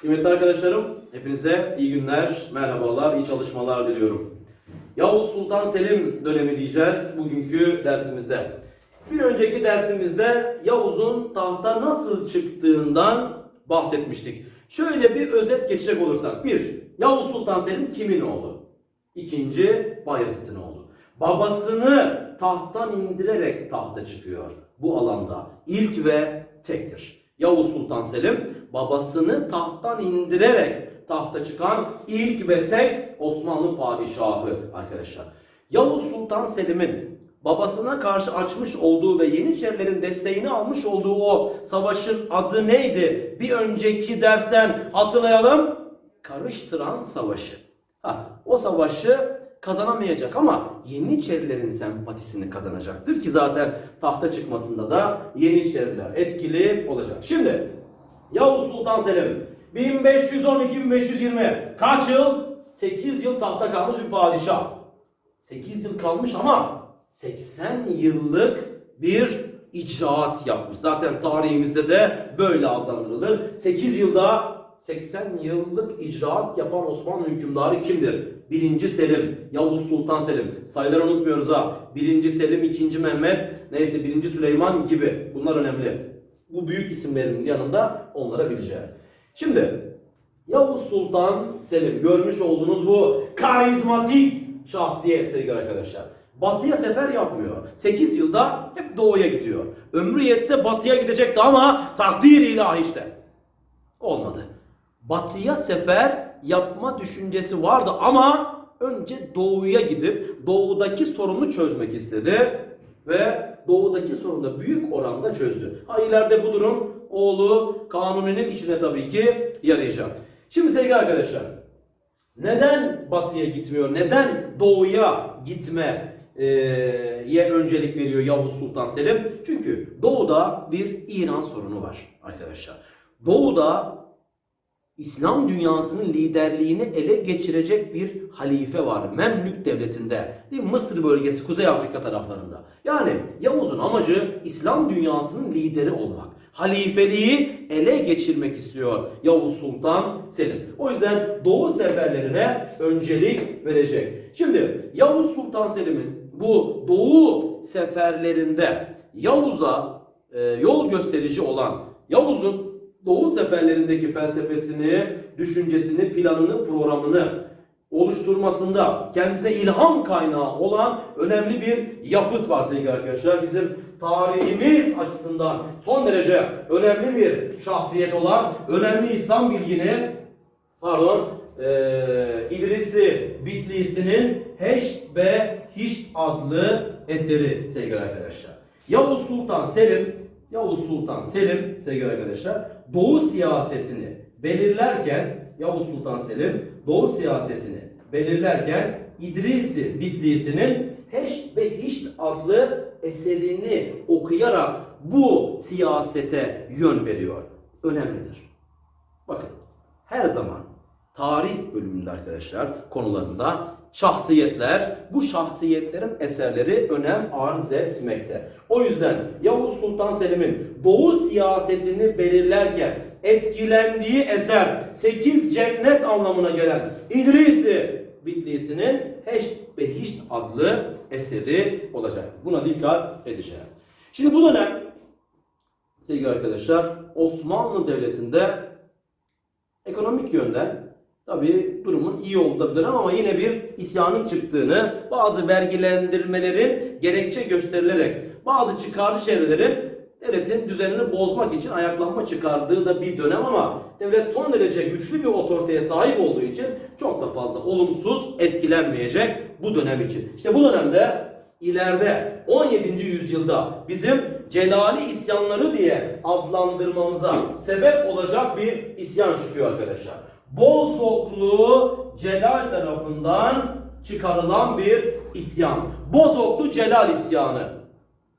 Kıymetli arkadaşlarım, hepinize iyi günler, merhabalar, iyi çalışmalar diliyorum. Yavuz Sultan Selim dönemi diyeceğiz bugünkü dersimizde. Bir önceki dersimizde Yavuz'un tahta nasıl çıktığından bahsetmiştik. Şöyle bir özet geçecek olursak. Bir, Yavuz Sultan Selim kimin oğlu? İkinci, Bayezid'in oğlu. Babasını tahttan indirerek tahta çıkıyor. Bu alanda ilk ve tektir. Yavuz Sultan Selim babasını tahttan indirerek tahta çıkan ilk ve tek Osmanlı padişahı arkadaşlar. Yavuz Sultan Selim'in babasına karşı açmış olduğu ve Yeniçerilerin desteğini almış olduğu o savaşın adı neydi? Bir önceki dersten hatırlayalım. Karıştıran Savaşı. Ha, o savaşı kazanamayacak ama Yeniçerilerin sempatisini kazanacaktır ki zaten tahta çıkmasında da Yeniçeriler etkili olacak. Şimdi Yavuz Sultan Selim 1512-1520 kaç yıl? 8 yıl tahta kalmış bir padişah. 8 yıl kalmış ama 80 yıllık bir icraat yapmış. Zaten tarihimizde de böyle adlandırılır. 8 yılda 80 yıllık icraat yapan Osmanlı hükümdarı kimdir? 1. Selim, Yavuz Sultan Selim. Sayıları unutmuyoruz ha. 1. Selim, 2. Mehmet, neyse 1. Süleyman gibi. Bunlar önemli. Bu büyük isimlerin yanında onlara bileceğiz. Şimdi Yavuz Sultan Selim görmüş olduğunuz bu karizmatik şahsiyet sevgili arkadaşlar. Batıya sefer yapmıyor. 8 yılda hep doğuya gidiyor. Ömrü yetse batıya gidecekti ama takdir ilahi işte. Olmadı. Batıya sefer yapma düşüncesi vardı ama önce doğuya gidip doğudaki sorunu çözmek istedi ve doğudaki sorunu da büyük oranda çözdü. Ha ileride bu durum oğlu Kanuni'nin işine tabii ki yarayacak. Şimdi sevgili arkadaşlar neden batıya gitmiyor? Neden doğuya gitme e, ye öncelik veriyor Yavuz Sultan Selim? Çünkü doğuda bir İran sorunu var arkadaşlar. Doğuda İslam dünyasının liderliğini ele geçirecek bir halife var. Memlük devletinde. Değil? Mısır bölgesi, Kuzey Afrika taraflarında. Yani Yavuz'un amacı İslam dünyasının lideri olmak. Halifeliği ele geçirmek istiyor Yavuz Sultan Selim. O yüzden Doğu seferlerine öncelik verecek. Şimdi Yavuz Sultan Selim'in bu Doğu seferlerinde Yavuz'a e, yol gösterici olan Yavuz'un Doğu seferlerindeki felsefesini, düşüncesini, planını, programını oluşturmasında kendisine ilham kaynağı olan önemli bir yapıt var sevgili arkadaşlar. Bizim tarihimiz açısından son derece önemli bir şahsiyet olan önemli İslam bilgini pardon eee İdrisi Bitlisinin Heşt ve Hişt adlı eseri sevgili arkadaşlar. Yavuz Sultan Selim Yavuz Sultan Selim sevgili arkadaşlar Doğu siyasetini belirlerken Yavuz Sultan Selim Doğu siyasetini belirlerken İdrisi Bitlisinin Heşt ve Hişt adlı eserini okuyarak bu siyasete yön veriyor. Önemlidir. Bakın her zaman tarih bölümünde arkadaşlar konularında şahsiyetler, bu şahsiyetlerin eserleri önem arz etmekte. O yüzden Yavuz Sultan Selim'in Doğu siyasetini belirlerken etkilendiği eser 8 cennet anlamına gelen İdrisi Bitlisinin Heşt ve Hişt adlı eseri olacak. Buna dikkat edeceğiz. Şimdi bu dönem sevgili arkadaşlar Osmanlı Devleti'nde ekonomik yönden tabi durumun iyi olduğu bir ama yine bir isyanın çıktığını, bazı vergilendirmelerin gerekçe gösterilerek bazı çıkarcı çevrelerin devletin düzenini bozmak için ayaklanma çıkardığı da bir dönem ama devlet son derece güçlü bir otoriteye sahip olduğu için çok da fazla olumsuz etkilenmeyecek bu dönem için. İşte bu dönemde ileride 17. yüzyılda bizim Celali isyanları diye adlandırmamıza sebep olacak bir isyan çıkıyor arkadaşlar. Bozoklu Celal tarafından çıkarılan bir isyan. Bozoklu Celal isyanı.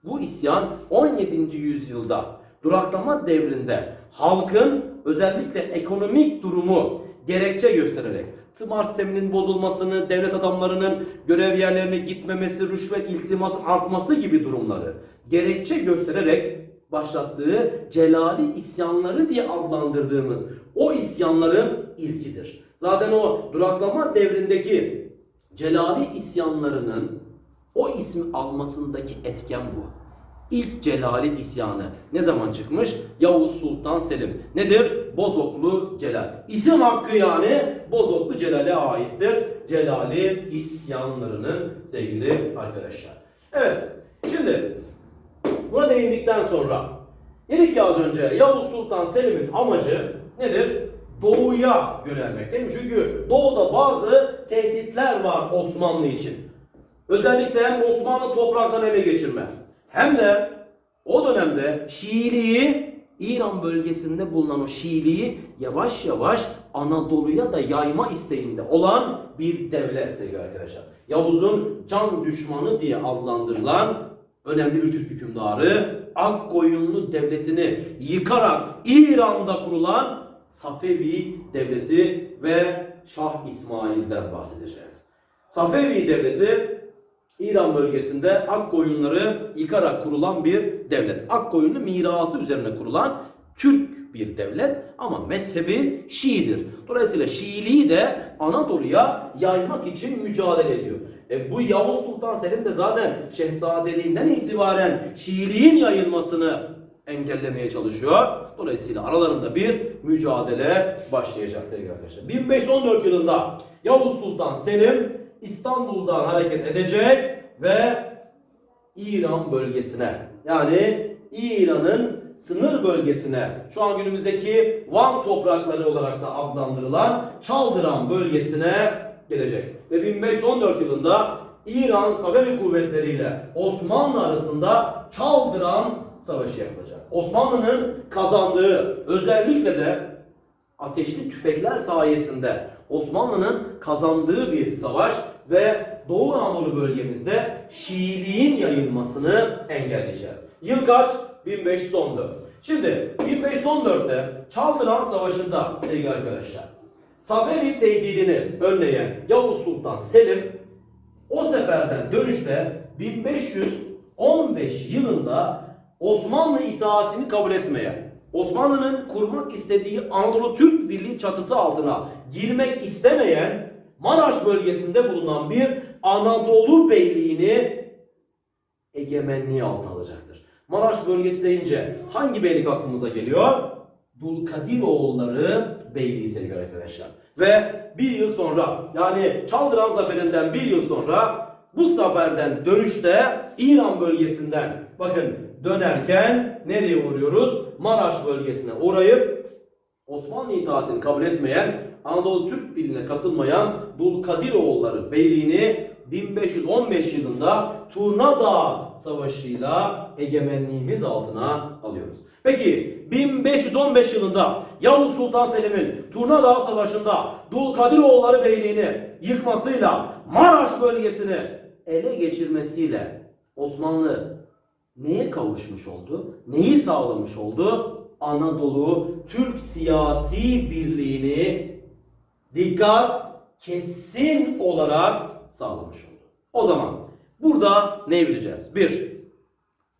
Bu isyan 17. yüzyılda duraklama devrinde halkın özellikle ekonomik durumu gerekçe göstererek tımar sisteminin bozulmasını, devlet adamlarının görev yerlerine gitmemesi, rüşvet iltiması artması gibi durumları gerekçe göstererek başlattığı Celali isyanları diye adlandırdığımız o isyanların ilkidir. Zaten o duraklama devrindeki Celali isyanlarının o ismi almasındaki etken bu. İlk Celali isyanı ne zaman çıkmış? Yavuz Sultan Selim. Nedir? Bozoklu Celal. İsim hakkı yani Bozoklu Celal'e aittir. Celali isyanlarının sevgili arkadaşlar. Evet. Şimdi buna değindikten sonra dedik ki az önce Yavuz Sultan Selim'in amacı nedir? Doğuya yönelmek değil mi? Çünkü doğuda bazı tehditler var Osmanlı için. Özellikle hem Osmanlı topraklarını ele geçirme hem de o dönemde Şiiliği İran bölgesinde bulunan o Şiiliği yavaş yavaş Anadolu'ya da yayma isteğinde olan bir devlet sevgili arkadaşlar. Yavuz'un can düşmanı diye adlandırılan önemli bir Türk hükümdarı Akkoyunlu devletini yıkarak İran'da kurulan Safevi devleti ve Şah İsmail'den bahsedeceğiz. Safevi devleti İran bölgesinde Akkoyunları yıkarak kurulan bir devlet. Akkoyunlu mirası üzerine kurulan Türk bir devlet ama mezhebi Şii'dir. Dolayısıyla Şiiliği de Anadolu'ya yaymak için mücadele ediyor. E bu Yavuz Sultan Selim de zaten şehzadeliğinden itibaren Şiiliğin yayılmasını engellemeye çalışıyor. Dolayısıyla aralarında bir mücadele başlayacak sevgili arkadaşlar. 1514 yılında Yavuz Sultan Selim İstanbul'dan hareket edecek ve İran bölgesine yani İran'ın sınır bölgesine şu an günümüzdeki Van toprakları olarak da adlandırılan Çaldıran bölgesine gelecek. Ve 1514 yılında İran Safevi kuvvetleriyle Osmanlı arasında Çaldıran Savaşı yapılacak. Osmanlı'nın kazandığı özellikle de ateşli tüfekler sayesinde Osmanlı'nın kazandığı bir savaş ve Doğu Anadolu bölgemizde Şiiliğin yayılmasını engelleyeceğiz. Yıl kaç? 1514. Şimdi 1514'te Çaldıran Savaşı'nda sevgili arkadaşlar Safevi tehdidini önleyen Yavuz Sultan Selim o seferden dönüşte 1515 yılında Osmanlı itaatini kabul etmeye, Osmanlı'nın kurmak istediği Anadolu Türk Birliği çatısı altına girmek istemeyen Maraş bölgesinde bulunan bir Anadolu Beyliğini egemenliği altına alacaktır. Maraş bölgesi deyince hangi beylik aklımıza geliyor? Dulkadiroğulları Beyliği sevgili arkadaşlar. Ve bir yıl sonra yani Çaldıran Zaferi'nden bir yıl sonra bu seferden dönüşte İran bölgesinden bakın dönerken nereye uğruyoruz? Maraş bölgesine uğrayıp Osmanlı itaatini kabul etmeyen Anadolu Türk Birliği'ne katılmayan Dulkadiroğulları Beyliğini 1515 yılında Turnadağ Savaşı'yla egemenliğimiz altına alıyoruz. Peki 1515 yılında Yavuz Sultan Selim'in Turnadağ Savaşı'nda Dulkadiroğulları Beyliğini yıkmasıyla Maraş bölgesini ele geçirmesiyle Osmanlı neye kavuşmuş oldu? Neyi sağlamış oldu? Anadolu Türk siyasi birliğini dikkat kesin olarak sağlamış oldu. O zaman burada ne bileceğiz? 1.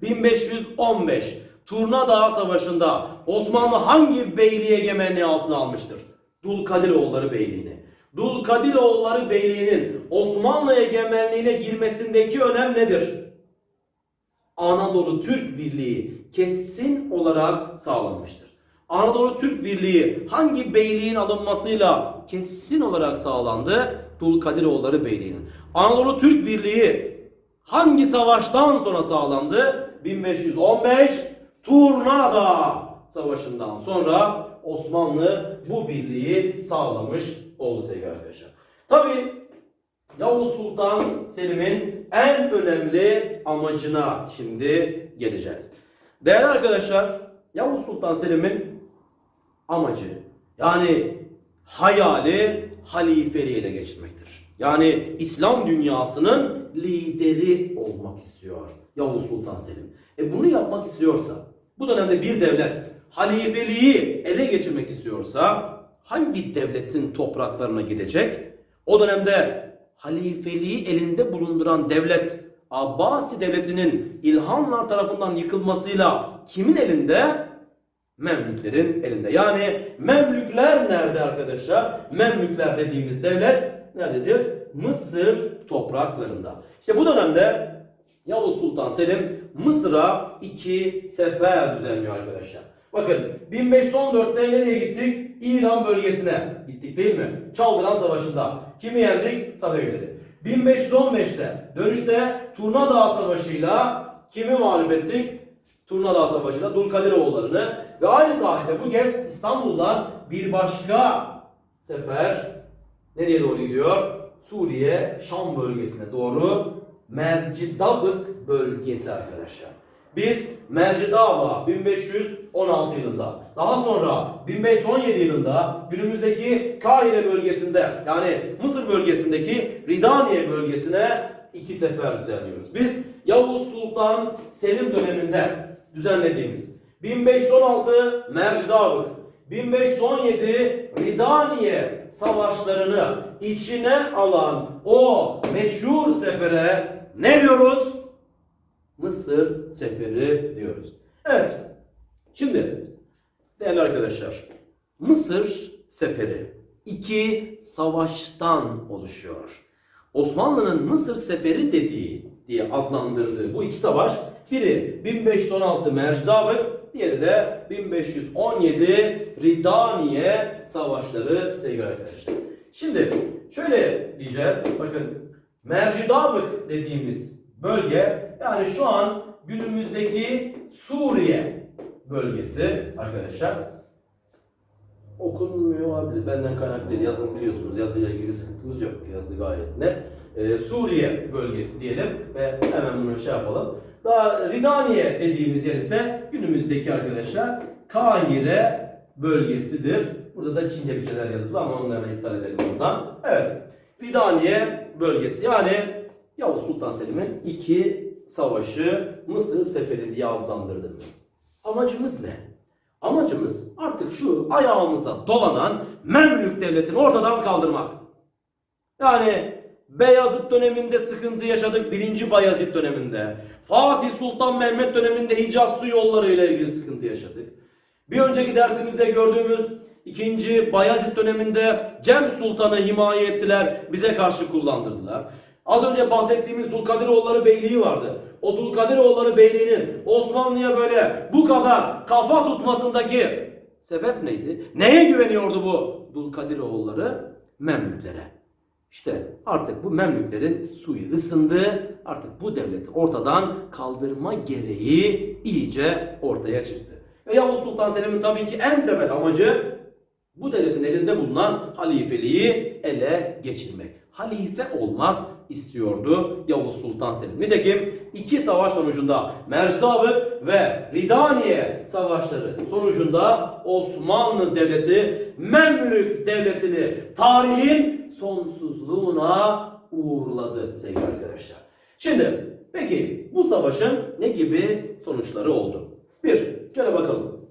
1515 Turnadağ Savaşı'nda Osmanlı hangi beyliği egemenliği altına almıştır? Dulkadiroğulları Beyliğini. Dulkadiroğulları Beyliği'nin Osmanlı egemenliğine girmesindeki önem nedir? Anadolu Türk Birliği kesin olarak sağlanmıştır. Anadolu Türk Birliği hangi beyliğin alınmasıyla kesin olarak sağlandı? Dulkadiroğulları Beyliği'nin. Anadolu Türk Birliği hangi savaştan sonra sağlandı? 1515 Turnada Savaşı'ndan sonra Osmanlı bu birliği sağlamış oldu sevgili arkadaşlar. Tabii Yavuz Sultan Selim'in en önemli amacına şimdi geleceğiz. Değerli arkadaşlar, Yavuz Sultan Selim'in amacı yani hayali halifeliği geçirmektir. Yani İslam dünyasının lideri olmak istiyor Yavuz Sultan Selim. E bunu yapmak istiyorsa, bu dönemde bir devlet halifeliği ele geçirmek istiyorsa hangi devletin topraklarına gidecek? O dönemde halifeliği elinde bulunduran devlet Abbasi devletinin İlhanlar tarafından yıkılmasıyla kimin elinde? Memlüklerin elinde. Yani Memlükler nerede arkadaşlar? Memlükler dediğimiz devlet nerededir? Mısır topraklarında. İşte bu dönemde Yavuz Sultan Selim Mısır'a iki sefer düzenliyor arkadaşlar. Bakın 1514'te nereye gittik? İran bölgesine gittik değil mi? Çaldıran Savaşı'nda. Kimi yendik? Safevileri. 1515'te dönüşte Turnadağ Savaşı'yla kimi mağlup ettik? Turnadağ Savaşı'nda Dulkadiroğullarını ve aynı tarihte bu kez İstanbul'dan bir başka sefer nereye doğru gidiyor? Suriye, Şam bölgesine doğru Mercidabık bölgesi arkadaşlar. Biz Mercidaba 1516 yılında, daha sonra 1517 yılında günümüzdeki Kahire bölgesinde yani Mısır bölgesindeki Ridaniye bölgesine iki sefer düzenliyoruz. Biz Yavuz Sultan Selim döneminde düzenlediğimiz 1516 Mercidabık, 1517 Ridaniye savaşlarını içine alan o meşhur sefere ne diyoruz? Mısır seferi diyoruz. Evet. Şimdi değerli arkadaşlar Mısır seferi iki savaştan oluşuyor. Osmanlı'nın Mısır seferi dediği diye adlandırdığı bu iki savaş biri 1516 Mercidabık diğeri de 1517 Ridaniye savaşları sevgili arkadaşlar. Şimdi şöyle diyeceğiz. Bakın Mercidabık dediğimiz bölge yani şu an günümüzdeki Suriye bölgesi arkadaşlar. Okunmuyor olabilir. Benden kaynaklı değil. Yazın biliyorsunuz. Yazıyla ilgili sıkıntımız yok. Yazı gayet net. Ee, Suriye bölgesi diyelim ve hemen bunu şey yapalım. Daha Ridaniye dediğimiz yer ise günümüzdeki arkadaşlar Kahire bölgesidir. Burada da Çince bir şeyler yazılı ama onları iptal edelim buradan. Evet. Ridaniye bölgesi yani Yavuz Sultan Selim'in iki savaşı Mısır seferi diye adlandırdığımız. Amacımız ne? Amacımız artık şu ayağımıza dolanan Memlük devletini ortadan kaldırmak. Yani Beyazıt döneminde sıkıntı yaşadık. Birinci Bayezid döneminde. Fatih Sultan Mehmet döneminde Hicaz su yolları ile ilgili sıkıntı yaşadık. Bir önceki dersimizde gördüğümüz ikinci Bayezid döneminde Cem Sultan'ı himaye ettiler. Bize karşı kullandırdılar. Az önce bahsettiğimiz Dulkadiroğulları Beyliği vardı. O Dulkadiroğulları Beyliği'nin Osmanlı'ya böyle bu kadar kafa tutmasındaki sebep neydi? Neye güveniyordu bu Dulkadiroğulları? Memlüklere. İşte artık bu Memlüklerin suyu ısındı. Artık bu devleti ortadan kaldırma gereği iyice ortaya çıktı. Ve Yavuz Sultan Selim'in tabii ki en temel amacı bu devletin elinde bulunan halifeliği ele geçirmek. Halife olmak istiyordu Yavuz Sultan Selim. Nitekim iki savaş sonucunda Mercidabık ve Ridaniye savaşları sonucunda Osmanlı Devleti Memlük Devleti'ni tarihin sonsuzluğuna uğurladı sevgili arkadaşlar. Şimdi peki bu savaşın ne gibi sonuçları oldu? Bir, şöyle bakalım.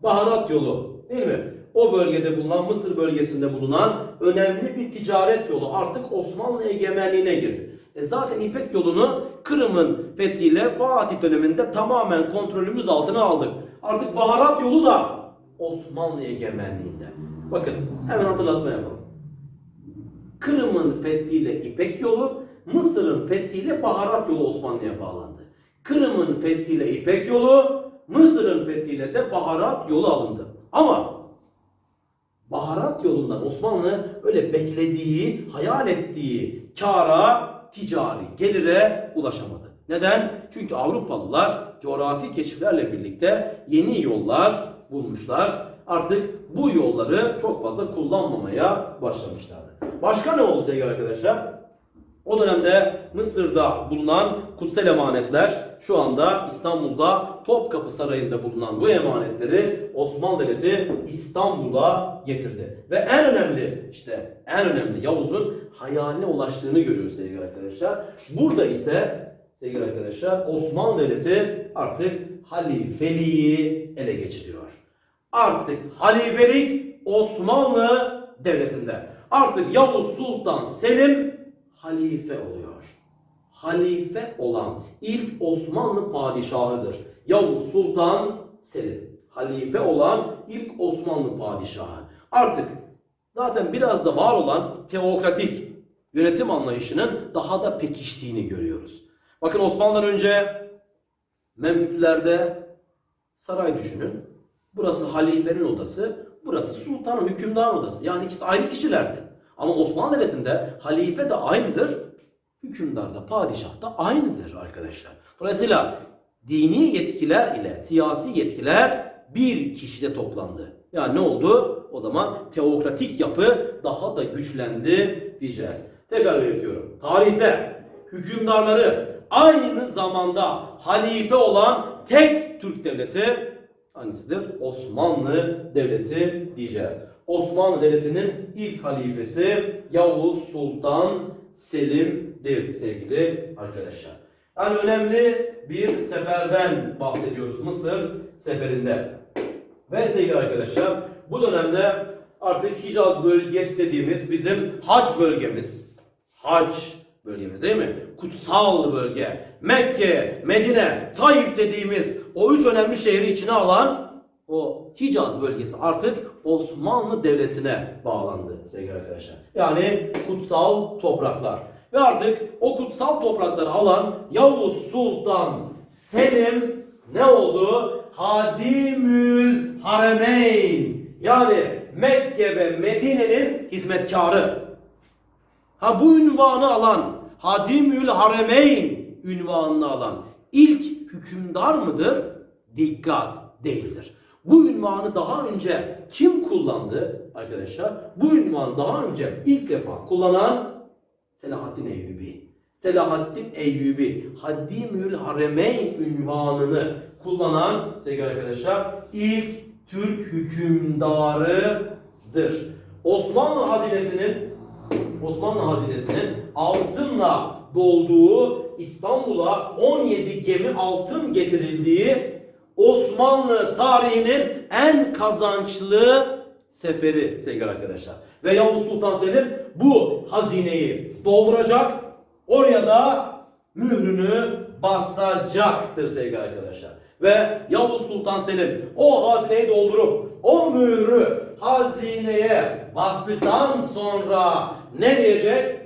Baharat yolu değil mi? O bölgede bulunan Mısır bölgesinde bulunan önemli bir ticaret yolu artık Osmanlı egemenliğine girdi. E zaten İpek yolunu Kırım'ın fethiyle Fatih döneminde tamamen kontrolümüz altına aldık. Artık baharat yolu da Osmanlı egemenliğinde. Bakın hemen hatırlatma yapalım. Kırım'ın fethiyle İpek yolu, Mısır'ın fethiyle baharat yolu Osmanlı'ya bağlandı. Kırım'ın fethiyle İpek yolu, Mısır'ın fethiyle de baharat yolu alındı. Ama baharat yolundan Osmanlı öyle beklediği, hayal ettiği kara, ticari gelire ulaşamadı. Neden? Çünkü Avrupalılar coğrafi keşiflerle birlikte yeni yollar bulmuşlar. Artık bu yolları çok fazla kullanmamaya başlamışlardı. Başka ne oldu sevgili arkadaşlar? O dönemde Mısır'da bulunan kutsal emanetler şu anda İstanbul'da Topkapı Sarayı'nda bulunan bu emanetleri Osmanlı Devleti İstanbul'a getirdi. Ve en önemli işte en önemli Yavuz'un hayaline ulaştığını görüyoruz sevgili arkadaşlar. Burada ise sevgili arkadaşlar Osmanlı Devleti artık halifeliği ele geçiriyor. Artık halifelik Osmanlı Devleti'nde. Artık Yavuz Sultan Selim halife oluyor. halife olan ilk Osmanlı padişahıdır. Yavuz Sultan Selim. Halife olan ilk Osmanlı padişahı. Artık zaten biraz da var olan teokratik yönetim anlayışının daha da pekiştiğini görüyoruz. Bakın Osmanlı'dan önce Memlüklerde saray düşünün. Burası halifenin odası, burası sultanın hükümdarın odası. Yani ikisi ayrı kişilerdi. Ama Osmanlı Devleti'nde halife de aynıdır, hükümdar da padişah da aynıdır arkadaşlar. Dolayısıyla dini yetkiler ile siyasi yetkiler bir kişide toplandı. Yani ne oldu? O zaman teokratik yapı daha da güçlendi diyeceğiz. Tekrar belirtiyorum. Tarihte hükümdarları aynı zamanda halife olan tek Türk devleti hangisidir? Osmanlı Devleti diyeceğiz. Osmanlı Devleti'nin ilk halifesi Yavuz Sultan Selim'dir sevgili arkadaşlar. Yani önemli bir seferden bahsediyoruz Mısır seferinde. Ve sevgili arkadaşlar bu dönemde artık Hicaz bölgesi dediğimiz bizim hac bölgemiz. Hac bölgemiz değil mi? Kutsal bölge. Mekke, Medine, Taif dediğimiz o üç önemli şehri içine alan o Hicaz bölgesi artık Osmanlı Devleti'ne bağlandı sevgili arkadaşlar. Yani kutsal topraklar. Ve artık o kutsal toprakları alan Yavuz Sultan Selim ne oldu? Hadimül Haremeyn. Yani Mekke ve Medine'nin hizmetkarı. Ha bu ünvanı alan Hadimül Haremeyn ünvanını alan ilk hükümdar mıdır? Dikkat değildir. Bu ünvanı daha önce kim kullandı arkadaşlar? Bu ünvanı daha önce ilk defa kullanan Selahaddin Eyyubi. Selahaddin Eyyubi Hadimül Haremeyn ünvanını kullanan sevgili arkadaşlar ilk Türk hükümdarıdır. Osmanlı hazinesinin Osmanlı hazinesinin altınla dolduğu İstanbul'a 17 gemi altın getirildiği Osmanlı tarihinin en kazançlı seferi sevgili arkadaşlar. Ve Yavuz Sultan Selim bu hazineyi dolduracak. Oraya da mührünü basacaktır sevgili arkadaşlar. Ve Yavuz Sultan Selim o hazineyi doldurup o mührü hazineye bastıktan sonra ne diyecek?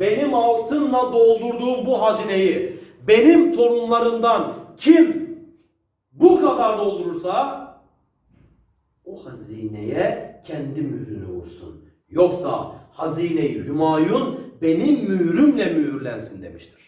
Benim altınla doldurduğum bu hazineyi benim torunlarından kim bu kadar doldurursa o hazineye kendi mührünü vursun. Yoksa hazineyi Hümayun benim mührümle mühürlensin demiştir.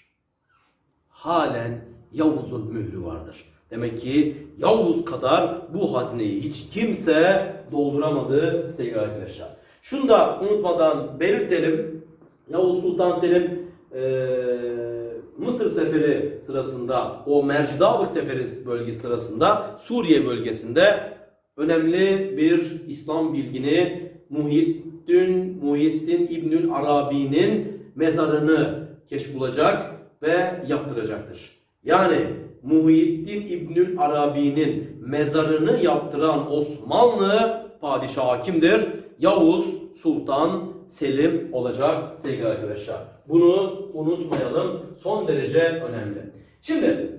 Halen Yavuz'un mührü vardır. Demek ki Yavuz kadar bu hazineyi hiç kimse dolduramadı sevgili arkadaşlar. Şunu da unutmadan belirtelim. Yavuz Sultan Selim eee, Mısır seferi sırasında o Mercidavık seferi bölgesi sırasında Suriye bölgesinde önemli bir İslam bilgini Muhyiddin, Muhyiddin İbnül Arabi'nin mezarını keşf bulacak ve yaptıracaktır. Yani Muhyiddin İbnül Arabi'nin mezarını yaptıran Osmanlı padişahı kimdir? Yavuz Sultan Selim olacak sevgili arkadaşlar. Bunu unutmayalım. Son derece önemli. Şimdi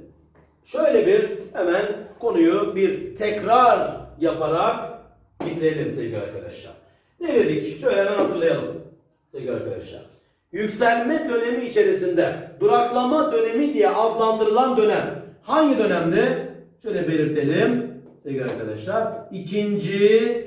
şöyle bir hemen konuyu bir tekrar yaparak bitirelim sevgili arkadaşlar. Ne dedik? Şöyle hemen hatırlayalım sevgili arkadaşlar. Yükselme dönemi içerisinde duraklama dönemi diye adlandırılan dönem hangi dönemdi? Şöyle belirtelim sevgili arkadaşlar. İkinci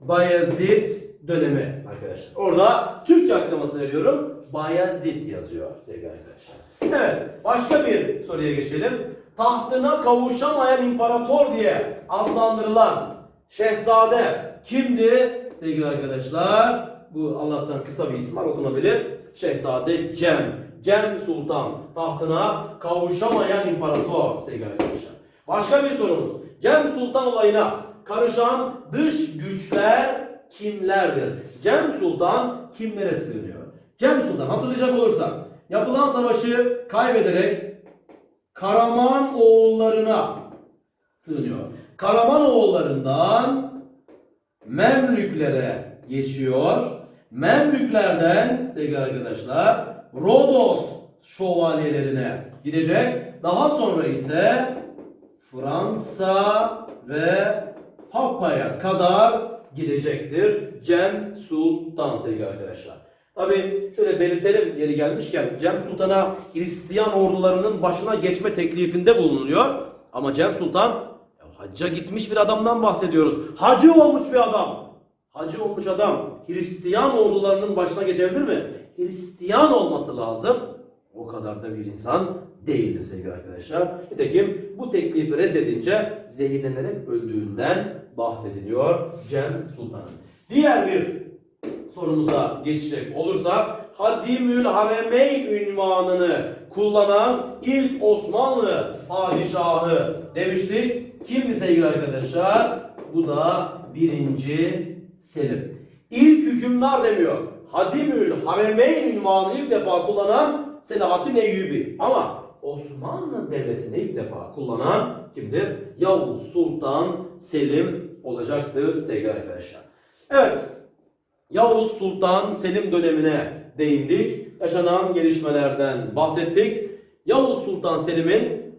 Bayezid dönemi arkadaşlar. Orada Türkçe açıklamasını veriyorum. Bayezid yazıyor sevgili arkadaşlar. Evet, başka bir soruya geçelim. Tahtına kavuşamayan imparator diye adlandırılan şehzade kimdi sevgili arkadaşlar? Bu Allah'tan kısa bir isim var okunabilir. Şehzade Cem. Cem Sultan tahtına kavuşamayan imparator sevgili arkadaşlar. Başka bir sorumuz. Cem Sultan olayına karışan dış güçler kimlerdir? Cem Sultan kimlere sığınıyor? Cem Sultan hatırlayacak olursak yapılan savaşı kaybederek Karaman oğullarına sığınıyor. Karaman oğullarından Memlüklere geçiyor. Memlüklerden sevgili arkadaşlar Rodos şövalyelerine gidecek. Daha sonra ise Fransa ve Papa'ya kadar gidecektir. Cem Sultan sevgili arkadaşlar. Tabi şöyle belirtelim yeri gelmişken Cem Sultan'a Hristiyan ordularının başına geçme teklifinde bulunuyor. Ama Cem Sultan ya hacca gitmiş bir adamdan bahsediyoruz. Hacı olmuş bir adam. Hacı olmuş adam Hristiyan ordularının başına geçebilir mi? Hristiyan olması lazım. O kadar da bir insan değildi sevgili arkadaşlar. Nitekim bu teklifi reddedince zehirlenerek öldüğünden bahsediliyor Cem Sultan'ın. Diğer bir sorumuza geçecek olursak Hadimül Haremeyn ünvanını kullanan ilk Osmanlı padişahı demiştik. Kimdi sevgili arkadaşlar? Bu da birinci Selim. İlk hükümdar demiyor. Hadimül Haremeyn ünvanını ilk defa kullanan Selahaddin Eyyubi. Ama Osmanlı Devleti'ni ilk defa kullanan kimdir? Yavuz Sultan Selim olacaktır sevgili arkadaşlar. Evet, Yavuz Sultan Selim dönemine değindik. Yaşanan gelişmelerden bahsettik. Yavuz Sultan Selim'in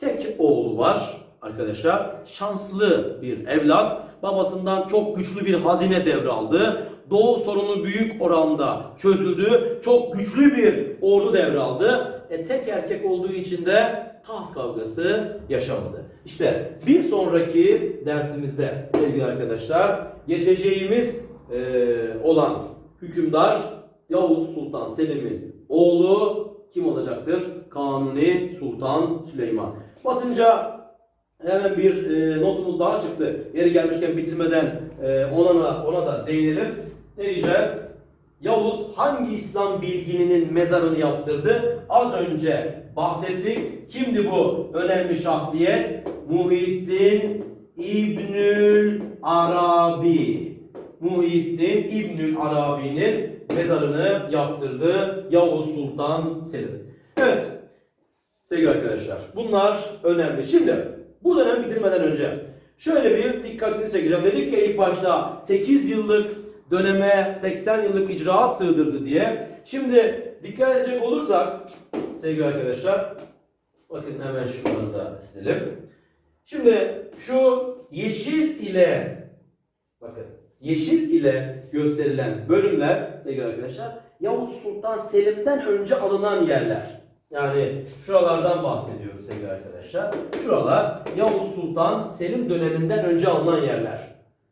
tek oğlu var arkadaşlar. Şanslı bir evlat. Babasından çok güçlü bir hazine devraldı. Doğu sorunu büyük oranda çözüldü. Çok güçlü bir ordu devraldı. E, tek erkek olduğu için de taht kavgası yaşamadı. İşte bir sonraki dersimizde sevgili arkadaşlar geçeceğimiz e, olan hükümdar Yavuz Sultan Selim'in oğlu kim olacaktır? Kanuni Sultan Süleyman. Basınca hemen bir e, notumuz daha çıktı. Yeri gelmişken bitirmeden e, ona, ona da değinelim. Ne diyeceğiz? Yavuz hangi İslam bilgininin mezarını yaptırdı? Az önce bahsettik. Kimdi bu önemli şahsiyet? Muhyiddin İbnül Arabi. Muhyiddin İbnül Arabi'nin mezarını yaptırdı Yavuz Sultan Selim. Evet sevgili arkadaşlar bunlar önemli. Şimdi bu dönem bitirmeden önce şöyle bir dikkatinizi çekeceğim. Dedik ya ilk başta 8 yıllık döneme 80 yıllık icraat sığdırdı diye. Şimdi dikkat edecek olursak sevgili arkadaşlar bakın hemen şunları da silelim. Şimdi şu yeşil ile bakın yeşil ile gösterilen bölümler sevgili arkadaşlar Yavuz Sultan Selim'den önce alınan yerler. Yani şuralardan bahsediyoruz sevgili arkadaşlar. Şuralar Yavuz Sultan Selim döneminden önce alınan yerler.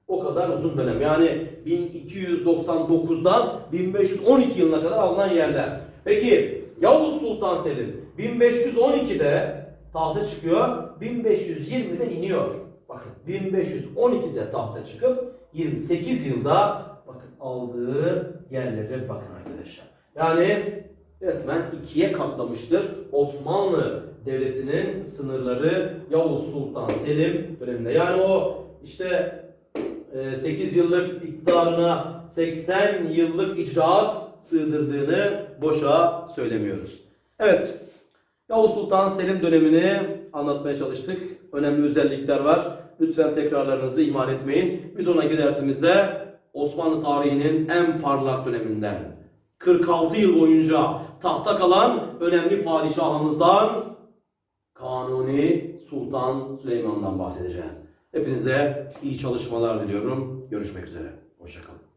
O kadar uzun dönem. Yani 1299'dan 1512 yılına kadar alınan yerler. Peki Yavuz Sultan Selim 1512'de tahta çıkıyor, 1520'de iniyor. Bakın 1512'de tahta çıkıp 28 yılda bakın aldığı yerlere bakın arkadaşlar. Yani resmen ikiye katlamıştır Osmanlı Devleti'nin sınırları Yavuz Sultan Selim döneminde. Yani o işte 8 yıllık iktidarına 80 yıllık icraat sığdırdığını boşa söylemiyoruz. Evet, Yavuz Sultan Selim dönemini anlatmaya çalıştık. Önemli özellikler var. Lütfen tekrarlarınızı ihmal etmeyin. Bir sonraki dersimizde Osmanlı tarihinin en parlak döneminden 46 yıl boyunca tahta kalan önemli padişahımızdan Kanuni Sultan Süleyman'dan bahsedeceğiz. Hepinize iyi çalışmalar diliyorum. Görüşmek üzere. Hoşçakalın.